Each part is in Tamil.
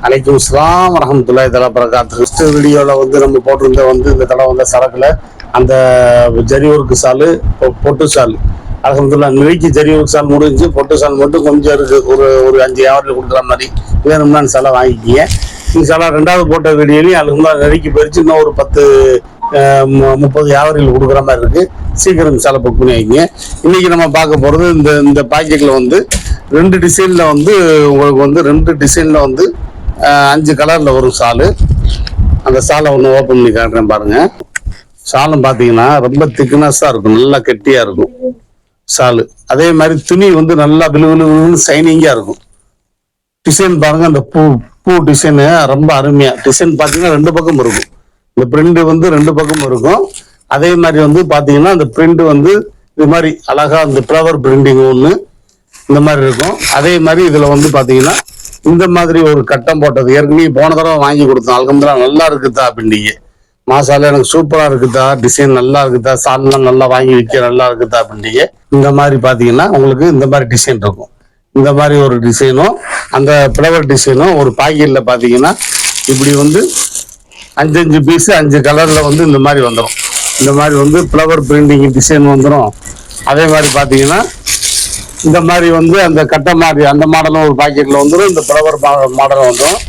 அலைக்கும் இஸ்லாம் வரமத்துல்லாய் இதெல்லாம் பரகாத்து ஃபர்ஸ்ட் வீடியோவில் வந்து நம்ம போட்டிருந்த வந்து இந்த தடவை வந்த சரக்குல அந்த ஜரி ஒர்க்கு சாலு பொட்டு சால். அலமதுல்லா நிலைக்கு ஜரி சால் முடிஞ்சு பொட்டு சால் மட்டும் கொஞ்சம் இருக்கு. ஒரு ஒரு அஞ்சு ஏவரில் கொடுக்குற மாதிரி வேணும்னா அந்த சாலை வாங்கிக்கிங்க. இந்த சாலை ரெண்டாவது போட்ட வீடியோலையும் அலமதுல்லா நெருக்கி போயிடுச்சு இன்னும் ஒரு பத்து மு- முப்பது வியாபாரிகள் கொடுக்குற மாதிரி இருக்கு. சீக்கிரம் இந்த சாலை புக் பண்ணி வைங்க இன்னைக்கு நம்ம பார்க்க போகிறது இந்த இந்த பாக்கெட்டில் வந்து ரெண்டு டிசைனில் வந்து உங்களுக்கு வந்து ரெண்டு டிசைனில் வந்து அஞ்சு கலரில் வரும் சாலு. அந்த சாலை ஒன்று ஓப்பன் பண்ணி காட்டுறேன் பாருங்க. சாலம் பார்த்தீங்கன்னா ரொம்ப திக்னஸாக இருக்கும். நல்லா கெட்டியாக இருக்கும் சாலு. அதே மாதிரி துணி வந்து நல்லா விழு விழுன்னு சைனிங்காக இருக்கும். டிசைன் பாருங்கள் அந்த பூ பூ டிசைனு ரொம்ப அருமையாக டிசைன் பார்த்தீங்கன்னா ரெண்டு பக்கம் இருக்கும். இந்த பிரிண்ட் வந்து ரெண்டு பக்கம் இருக்கும். அதே மாதிரி வந்து பார்த்தீங்கன்னா அந்த பிரிண்ட் வந்து இது மாதிரி அழகாக அந்த ஃப்ளவர் பிரிண்டிங் ஒன்று இந்த மாதிரி இருக்கும். அதே மாதிரி இதுல வந்து பாத்தீங்கன்னா இந்த மாதிரி ஒரு கட்டம் போட்டது. ஏற்கனவே போன தடவை வாங்கி கொடுத்தோம் அல்கம்துல்லா நல்லா இருக்குதா அப்படின்னீங்க மாசால எனக்கு சூப்பரா இருக்குதா? டிசைன் நல்லா இருக்குதா? சால்லாம் நல்லா வாங்கி விற்க நல்லா இருக்குதா அப்படின்னீங்க இந்த மாதிரி பாத்தீங்கன்னா உங்களுக்கு இந்த மாதிரி டிசைன் இருக்கும். இந்த மாதிரி ஒரு டிசைனும் அந்த ஃப்ளவர் டிசைனும் ஒரு பாக்கெட்ல பாத்தீங்கன்னா இப்படி வந்து அஞ்சு அஞ்சு பீஸ் அஞ்சு கலர்ல வந்து இந்த மாதிரி வந்துடும் இந்த மாதிரி வந்து ஃப்ளவர் பிரிண்டிங் டிசைன் வந்துடும் அதே மாதிரி பாத்தீங்கன்னா இந்த மாதிரி வந்து அந்த கட்டை மாதிரி அந்த மாடலும் ஒரு பாக்கெட்ல வந்துடும் இந்த பிரவர் மாடலும் வந்துடும்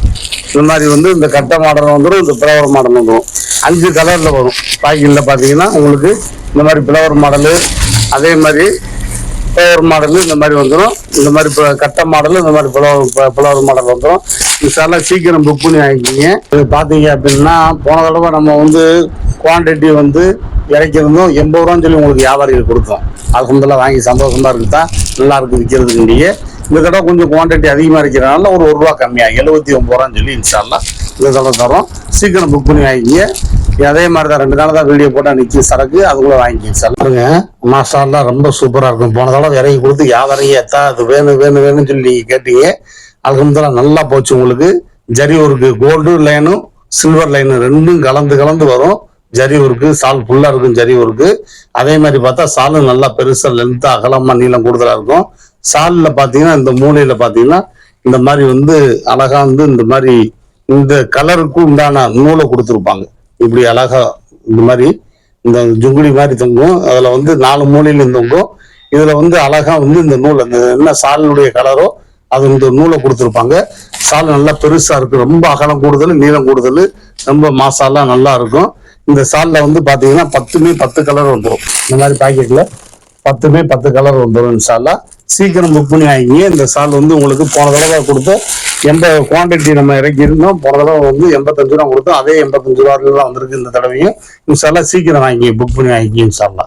இந்த மாதிரி வந்து இந்த கட்டை மாடலும் வந்துடும் இந்த ஃப்ளவர் மாடல் வந்துடும் அஞ்சு கலர்ல வரும். பாக்கெட்ல பாத்தீங்கன்னா உங்களுக்கு இந்த மாதிரி ஃப்ளவர் மாடலு அதே மாதிரி பிளவர் மாடலு இந்த மாதிரி வந்துடும் இந்த மாதிரி இப்போ கட்டை மாடலு இந்த மாதிரி பிளவர் ஃப்ளவர் மாடல் வந்துடும் இதெல்லாம் சீக்கிரம் புக் பண்ணி வாங்கிக்கிங்க. இது பார்த்தீங்க அப்படின்னா போன தடவை நம்ம வந்து குவான்டிட்டி வந்து இறக்கிருந்தோம் எண்பது ரூபான்னு சொல்லி உங்களுக்கு வியாபாரிகள் கொடுத்தோம் அலமதுல்லா வாங்கி சந்தோஷமா இருக்குதா நல்லா இருக்கு விற்கிறதுக்கு இங்கேயே. இந்த தடவை கொஞ்சம் குவான்டிட்டி அதிகமாக இருக்கிறனால ஒரு ஒரு ரூபா கம்மியாக எழுபத்தி ஒன்பது ரூபான்னு சொல்லி இன்ஷால்லா இந்த தடவை தரோம். சீக்கிரம் புக் பண்ணி வாங்கிங்க அதே மாதிரி தான் ரெண்டு நாள் தான் வீடியோ போட்டால் நிற்கி சரக்கு அதுக்குள்ள வாங்கிக்கிங்க சார் மாசாலாம் ரொம்ப சூப்பராக இருக்கும். போன தடவை இறங்கி கொடுத்து வியாபாரம் எத்தா அது வேணும் வேணும் வேணும்னு சொல்லி நீங்கள் கேட்டீங்க. அலகம்துல்லா நல்லா போச்சு உங்களுக்கு. ஜரி ஒரு கோல்டு லைனும் சில்வர் லைனு ரெண்டும் கலந்து கலந்து வரும். ஜரி ஒர்க்கு சால் ஃபுல்லாக இருக்கும் ஜரி ஒர்க்கு அதே மாதிரி பார்த்தா சாலும் நல்லா பெருசாக லென்த்தாக அகலமாக நீளம் கூடுதலாக இருக்கும். சாலில் பார்த்தீங்கன்னா இந்த மூலையில் பார்த்தீங்கன்னா இந்த மாதிரி வந்து அழகா வந்து இந்த மாதிரி இந்த கலருக்கு உண்டான நூலை கொடுத்துருப்பாங்க. இப்படி அழகா இந்த மாதிரி இந்த ஜுங்குடி மாதிரி தொங்கும். அதுல வந்து நாலு மூலையிலும் தொங்கும். இதுல வந்து அழகா வந்து இந்த நூல் அந்த என்ன சாலினுடைய கலரோ அது இந்த நூலை கொடுத்துருப்பாங்க. சால் நல்லா பெருசா இருக்கு. ரொம்ப அகலம் கூடுதல் நீளம் கூடுதல். ரொம்ப மாசாலாம் நல்லா இருக்கும். இந்த சால்ல வந்து பாத்தீங்கன்னா பத்துமே பத்து கலர் வந்துடும் இந்த மாதிரி பாக்கெட்ல பத்துமே பத்து கலர் வந்துடும் இன்ஷால்லா சீக்கிரம் புக் பண்ணி வாங்கிங்க. இந்த சால் வந்து உங்களுக்கு போன தடவை கொடுத்து எந்த குவான்டிட்டி நம்ம இறக்கி இருந்தோம் போன தடவை வந்து எண்பத்தஞ்சு ரூபா கொடுத்தோம். அதே எண்பத்தஞ்சு ரூபாயில வந்திருக்கு இந்த தடவையும். இன்ஷால்லா சீக்கிரம் வாங்கி புக் பண்ணி வாங்கிக்கின்னு இன்ஷால்லா